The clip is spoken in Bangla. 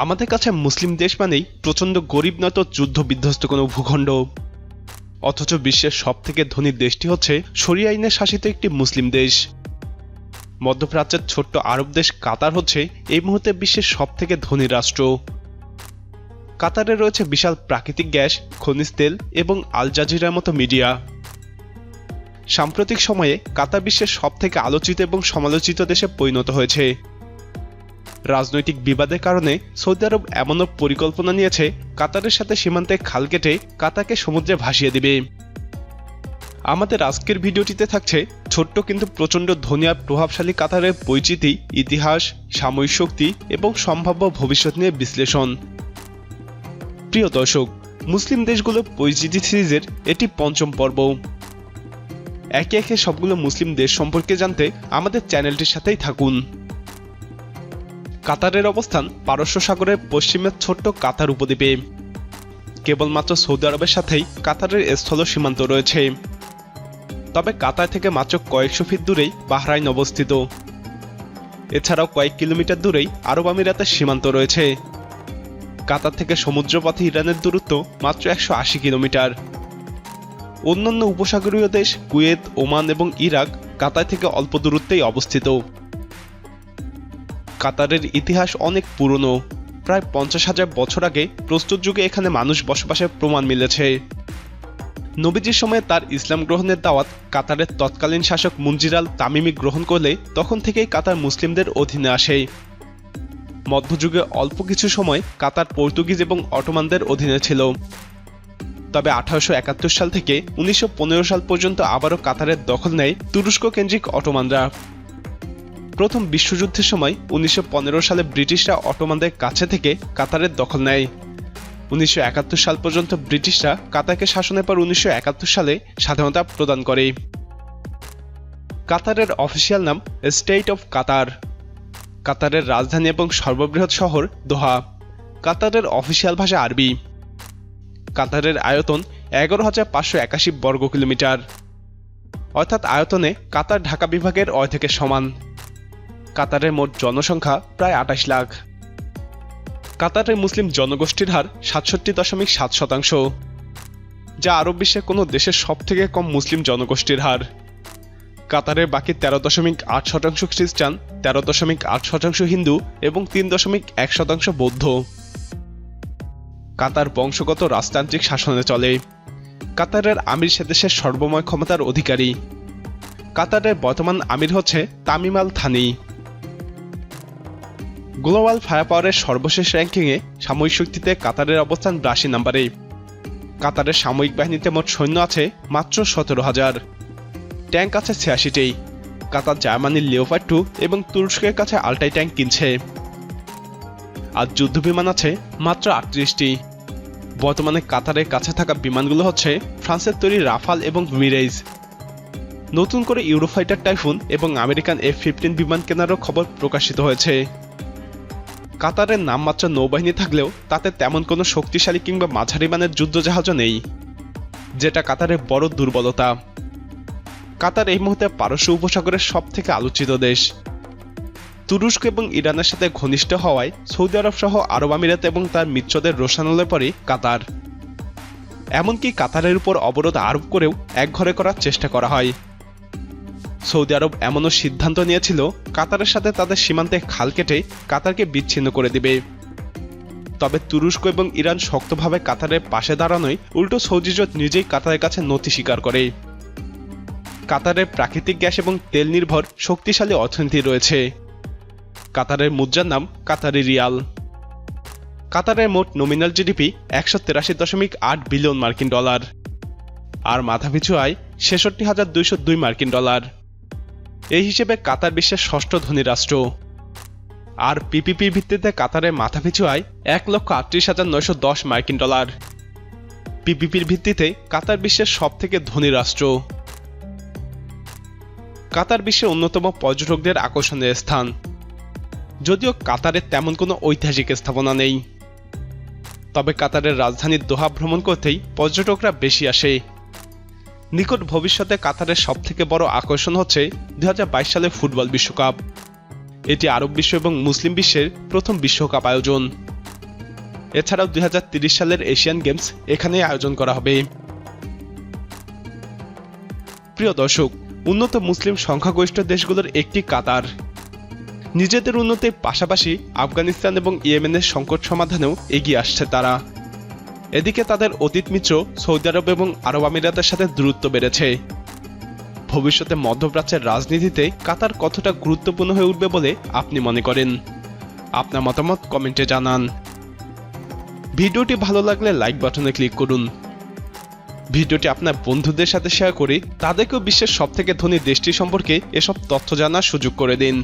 আমাদের কাছে মুসলিম দেশ মানেই প্রচণ্ড গরিব নয়তো যুদ্ধ বিধ্বস্ত কোনো ভূখণ্ড। অথচ বিশ্বের সব থেকে ধনী দেশটি হচ্ছে শরিয়া আইনে শাসিত একটি মুসলিম দেশ। মধ্যপ্রাচ্যের ছোট্ট আরব দেশ কাতার হচ্ছে এই মুহূর্তে বিশ্বের সব থেকে ধনী রাষ্ট্র। কাতারে রয়েছে বিশাল প্রাকৃতিক গ্যাস, খনিজ তেল এবং আল জাজিরার মতো মিডিয়া। সাম্প্রতিক সময়ে কাতার বিশ্বের সব থেকে আলোচিত এবং সমালোচিত দেশে পরিণত হয়েছে। রাজনৈতিক বিবাদের কারণে সৌদি আরব এমনও পরিকল্পনা নিয়েছে, কাতারের সাথে সীমান্তে খাল কেটে কাতাকে সমুদ্রে ভাসিয়ে দিবে। আমাদের আজকের ভিডিওটিতে থাকছে ছোট্ট কিন্তু প্রচণ্ড ধনী আর প্রভাবশালী কাতারের পরিচিতি ইতিহাস সাময়িক শক্তি এবং সম্ভাব্য ভবিষ্যৎ নিয়ে বিশ্লেষণ। প্রিয় দর্শক, মুসলিম দেশগুলোর পরিচিতি সিরিজের এটি পঞ্চম পর্ব। একে একে সবগুলো মুসলিম দেশ সম্পর্কে জানতে আমাদের চ্যানেলটির সাথেই থাকুন। কাতারের অবস্থান পারস্য সাগরের পশ্চিমের ছোট্ট কাতার উপদ্বীপে। কেবলমাত্র সৌদি আরবের সাথেই কাতারের স্থল সীমান্ত রয়েছে। তবে কাতার থেকে মাত্র কয়েকশো ফিট দূরেই বাহরাইন অবস্থিত। এছাড়াও কয়েক কিলোমিটার দূরেই আরব আমিরাতের সীমান্ত রয়েছে। কাতার থেকে সমুদ্রপথে ইরানের দূরত্ব মাত্র একশো আশি কিলোমিটার। অন্যান্য উপসাগরীয় দেশ কুয়েত, ওমান এবং ইরাক কাতার থেকে অল্প দূরত্বেই অবস্থিত। কাতারের ইতিহাস অনেক পুরনো। প্রায় পঞ্চাশ হাজার বছর আগে প্রস্তুত যুগে এখানে মানুষ বসবাসের প্রমাণ মিলেছে। নবীজির সময়ে তার ইসলাম গ্রহণের দাওয়াত কাতারের তৎকালীন শাসক মুঞ্জিরাল তামিমি গ্রহণ করলে তখন থেকেই কাতার মুসলিমদের অধীনে আসে। মধ্যযুগে অল্প কিছু সময় কাতার পর্তুগিজ এবং অটোমানদের অধীনে ছিল। তবে আঠারোশো একাত্তর সাল থেকে উনিশশো পনেরো সাল পর্যন্ত আবারও কাতারের দখল নেয় তুরস্ক কেন্দ্রিক অটোমানরা। প্রথম বিশ্বযুদ্ধের সময় উনিশশো পনেরো সালে ব্রিটিশরা অটোমানদের কাছে থেকে কাতারের দখল নেয়। উনিশশো একাত্তর সাল পর্যন্ত ব্রিটিশরা কাতারকে শাসনের পর উনিশশো একাত্তর সালে স্বাধীনতা প্রদান করে। কাতারের অফিসিয়াল নাম স্টেট অফ কাতার। কাতারের রাজধানী এবং সর্ববৃহৎ শহর দোহা। কাতারের অফিসিয়াল ভাষা আরবি। কাতারের আয়তন এগারো হাজার পাঁচশো একাশি বর্গ কিলোমিটার অর্থাৎ আয়তনে কাতার ঢাকা বিভাগের থেকে সমান। কাতারের মোট জনসংখ্যা প্রায় আঠাশ লাখ। কাতারের মুসলিম জনগোষ্ঠীর হার সাতষট্টি দশমিক সাত শতাংশ, যা আরব বিশ্বের কোনো দেশের সব থেকে কম মুসলিম জনগোষ্ঠীর হার। কাতারের বাকি তেরো দশমিক আট শতাংশ খ্রিস্টান, তেরো দশমিক আট শতাংশ হিন্দু এবং তিন দশমিক এক শতাংশ বৌদ্ধ। কাতার বংশগত রাজতান্ত্রিক শাসনে চলে। কাতারের আমির সে দেশের সর্বময় ক্ষমতার অধিকারী। কাতারের বর্তমান আমির হচ্ছে Tamim Al Thani global fire পাওয়ারের সর্বশেষ র্যাঙ্কিংয়ে সামরিক শক্তিতে কাতারের অবস্থান বিরাশি নম্বরে কাতারের সামরিক বাহিনীতে মোট সৈন্য আছে মাত্র সতেরো হাজার। ট্যাঙ্ক আছে ছিয়াশিটি। কাতার জার্মানির লিওফার টু এবং তুরস্কের কাছে আল্টাই ট্যাঙ্ক কিনছে। আর যুদ্ধ বিমান আছে মাত্র আটত্রিশটি। বর্তমানে কাতারের কাছে থাকা বিমানগুলো হচ্ছে ফ্রান্সের তৈরি রাফাল এবং মিরেজ নতুন করে ইউরোফাইটার টাইফুন এবং আমেরিকান এফ ফিফটিন বিমান কেনারও খবর প্রকাশিত হয়েছে। কাতারের নামমাত্র নৌবাহিনী থাকলেও তাতে তেমন কোনো শক্তিশালী কিংবা মাঝারি মানের যুদ্ধজাহাজও নেই, যেটা কাতারের বড় দুর্বলতা। কাতার এই মুহূর্তে পারস্য উপসাগরের সব থেকে আলোচিত দেশ। তুরস্ক এবং ইরানের সাথে ঘনিষ্ঠ হওয়ায় সৌদি আরব সহ আরব আমিরাত এবং তার মিত্রদের রোশানলে পরে কাতার। এমনকি কাতারের উপর অবরোধ আরোপ করেও একঘরে করার চেষ্টা করা হয়। সৌদি আরব এমনও সিদ্ধান্ত নিয়েছিল, কাতারের সাথে তাদের সীমান্তে খাল কেটে কাতারকে বিচ্ছিন্ন করে দিবে। তবে তুরস্ক এবং ইরান শক্তভাবে কাতারের পাশে দাঁড়ানোয় উল্টো সৌদি জোট নিজেই কাতারের কাছে নথি স্বীকার করে। কাতারের প্রাকৃতিক গ্যাস এবং তেল নির্ভর শক্তিশালী অর্থনীতি রয়েছে। কাতারের মুদ্রার নাম কাতারি রিয়াল। কাতারের মোট নমিনাল জিডিপি একশো তেরাশি দশমিক আট বিলিয়ন মার্কিন ডলার। আর মাথাপিছু আয় ছেষট্টি হাজার দুইশো দুই মার্কিন ডলার। এই হিসেবে কাতার বিশ্বের ষষ্ঠ ধনী রাষ্ট্র। আর পিপিপির ভিত্তিতে কাতারের মাথাপিছু আয় এক লক্ষ আটত্রিশ হাজার নয়শো দশ মার্কিন ডলার। পিপিপির ভিত্তিতে কাতার বিশ্বের সব থেকে ধনী রাষ্ট্র। কাতার বিশ্বের অন্যতম পর্যটকদের আকর্ষণের স্থান। যদিও কাতারের তেমন কোনো ঐতিহাসিক স্থাপনা নেই। তবে কাতারের রাজধানীর দোহা ভ্রমণ করতেই পর্যটকরা বেশি আসে। নিকট ভবিষ্যতে কাতারের সবথেকে বড় আকর্ষণ হচ্ছে দুই হাজার বাইশ সালে ফুটবল বিশ্বকাপ। এটি আরব বিশ্ব এবং মুসলিম বিশ্বের প্রথম বিশ্বকাপ আয়োজন। এছাড়াও দুই সালের এশিয়ান গেমস এখানেই আয়োজন করা হবে। প্রিয় দর্শক, উন্নত মুসলিম সংখ্যাগরিষ্ঠ দেশগুলোর একটি কাতার। নিজেদের উন্নতির পাশাপাশি আফগানিস্তান এবং ইয়েমেনের সংকট সমাধানেও এগিয়ে আসছে তারা। এদিকে তাদের অতীত মিত্র সৌদি আরব এবং আরব আমিরাতের সাথে দূরত্ব বেড়েছে। ভবিষ্যতে মধ্যপ্রাচ্যের রাজনীতিতে কাতার কতটা গুরুত্বপূর্ণ হয়ে উঠবে বলে আপনি মনে করেন? আপনার মতামত কমেন্টে জানান। ভিডিওটি ভালো লাগলে লাইক বাটনে ক্লিক করুন। ভিডিওটি আপনার বন্ধুদের সাথে শেয়ার করে তাদেরকেও বিশ্বের সবথেকে ধনী দেশটি সম্পর্কে এসব তথ্য জানার সুযোগ করে দিন।